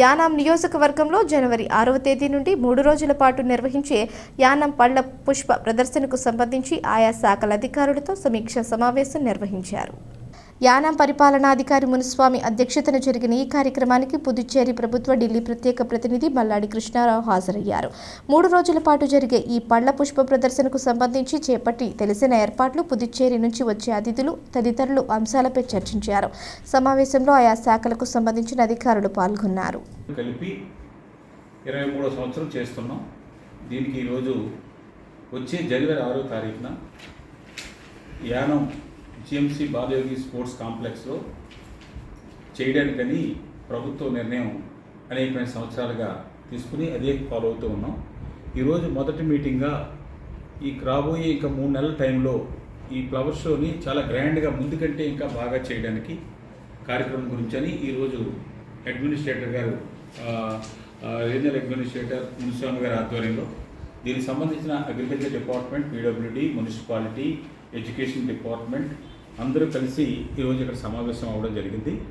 యానాం నియోజకవర్గంలో జనవరి ఆరవ తేదీ నుండి మూడు రోజుల పాటు నిర్వహించే యానాం పళ్ళ పుష్ప ప్రదర్శనకు సంబంధించి ఆయా శాఖల అధికారులతో సమీక్ష సమావేశం నిర్వహించారు. యానాం పరిపాలనాధికారి మునుస్వామి అధ్యక్షతన జరిగిన ఈ కార్యక్రమానికి పుదుచ్చేరి ప్రభుత్వ ఢిల్లీ ప్రత్యేక ప్రతినిధి మల్లాడి కృష్ణారావు హాజరయ్యారు. మూడు రోజుల పాటు జరిగే ఈ పళ్ళ పుష్ప ప్రదర్శనకు సంబంధించి చేపట్టి తెలిసిన ఏర్పాట్లు పుదుచ్చేరి నుంచి వచ్చే అతిథులు తదితరులు అంశాలపై చర్చించారు. సమావేశంలో ఆయా శాఖలకు సంబంధించిన అధికారులు పాల్గొన్నారు. కలిపి ఇరవై మూడో సంవత్సరం చేస్తున్నాం. దీనికి ఈరోజు వచ్చే జనవరి ఆరో తారీఖున యానం జిఎంసి బాలయోగి స్పోర్ట్స్ కాంప్లెక్స్లో చేయడానికని ప్రభుత్వ నిర్ణయం అనేకమైన సంవత్సరాలుగా తీసుకుని అదే ఫాలో అవుతూ ఉన్నాం. ఈరోజు మొదటి మీటింగ్గా ఈ రాబోయే ఇంకా మూడు నెలల టైంలో ఈ ఫ్లవర్ షోని చాలా గ్రాండ్గా ముందుకంటే ఇంకా బాగా చేయడానికి కార్యక్రమం గురించని ఈరోజు అడ్మినిస్ట్రేటర్ గారు రీజనల్ అడ్మినిస్ట్రేటర్ మునిస్వామి గారి ఆధ్వర్యంలో దీనికి సంబంధించిన agriculture department PWD municipality education department అందరూ కలిసి ఈరోజు ఇక్కడ సమావేశం అవ్వడం జరిగింది.